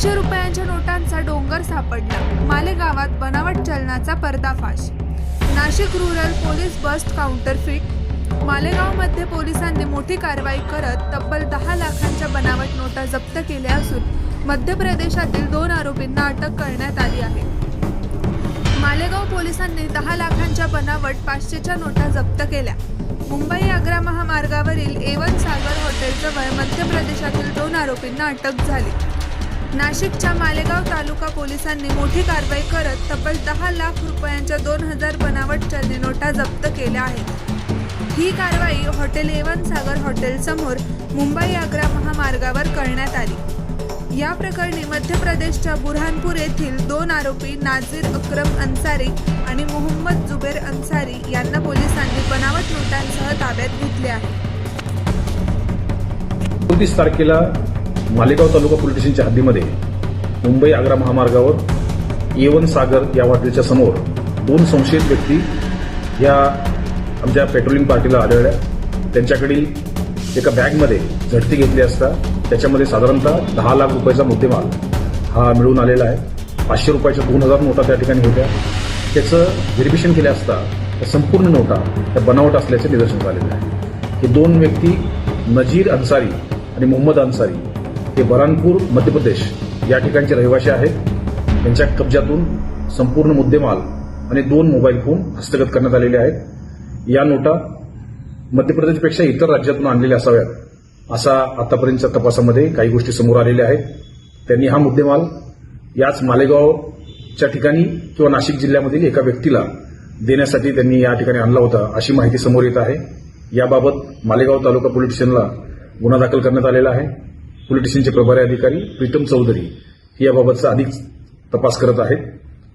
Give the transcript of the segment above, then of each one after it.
पाचशे रुपयांच्या नोटांचा डोंगर सापडला. मालेगावात बनावट चलनाचा पर्दाफाश. Nashik rural police bust counterfeit मालेगावमध्ये पोलिसांनी मोठी कारवाई करत तब्बल दहा लाखांच्या बनावट नोटा जप्त केल्या असून मध्य प्रदेशातील दोन आरोपींना अटक करण्यात आली आहे. मालेगाव पोलिसांनी दहा लाखांच्या बनावट पाचशेच्या नोटा जप्त केल्या. मुंबई आग्रा महामार्गावरील एवन सागर हॉटेलजवळ मध्य प्रदेशातील दोन आरोपींना अटक झाली. नाशिकच्या मालेगाव तालुका पोलिसांनी मोठी कारवाई करत तब्बल दहा लाख रुपयांच्या दोन हजार बनावट चलनी नोटा जप्त केल्या आहेत. ही कारवाई हॉटेल एवन सागर हॉटेलसमोर मुंबई आग्रा महामार्गावर करण्यात आली. या प्रकरणी मध्य प्रदेशच्या बुरहानपूर येथील दोन आरोपी नाझीर अक्रम अन्सारी आणि मोहम्मद जुबेर अन्सारी यांना पोलिसांनी बनावट नोटांसह ताब्यात घेतले आहे. एकोणतीस तारखेला मालेगाव तालुका पोलीस स्टेशनच्या हद्दीमध्ये मुंबई आग्रा महामार्गावर येवन सागर या हॉटेलच्या समोर दोन संशयित व्यक्ती या आमच्या पेट्रोलिंग पार्टीला आढळल्या. त्यांच्याकडील एका बॅगमध्ये झडती घेतली असता त्याच्यामध्ये साधारणतः दहा लाख रुपयाचा मुद्देमाल हा मिळून आलेला आहे. पाचशे रुपयाच्या दोन हजार नोटा त्या ठिकाणी होत्या. त्याचं व्हेरिफिकेशन केलं असता त्या संपूर्ण नोटा त्या बनावट असल्याचे निदर्शन आलेलं आहे. हे दोन व्यक्ती नजीर अन्सारी आणि मोहम्मद अन्सारी हे बरानपूर मध्य प्रदेश या ठिकाणचे रहिवासी आहेत. त्यांच्या कब्जातून संपूर्ण मुद्देमाल आणि दोन मोबाईल फोन हस्तगत करण्यात आलेले आहेत. या नोटा मध्य प्रदेशपेक्षा इतर राज्यातून आणलेल्या असाव्यात असा आतापर्यंतच्या तपासामध्ये काही गोष्टी समोर आलेल्या आहेत. त्यांनी हा मुद्देमाल याच मालेगावच्या ठिकाणी किंवा नाशिक जिल्ह्यामधील एका व्यक्तीला देण्यासाठी त्यांनी या ठिकाणी आणला होता अशी माहिती समोर येत आहे. याबाबत मालेगाव तालुका पोलीस स्टेशनला गुन्हा दाखल करण्यात आलेला आहे. पोलीस स्टेशनचे प्रभारी अधिकारी प्रीतम चौधरी हे याबाबतचा अधिक तपास करत आहेत.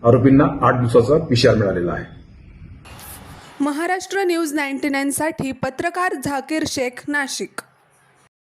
आरोपींना आठ दिवसाचा पिशार मिळालेला आहे. महाराष्ट्र न्यूज नाईन्टी नाईनसाठी पत्रकार झाकीर शेख नाशिक.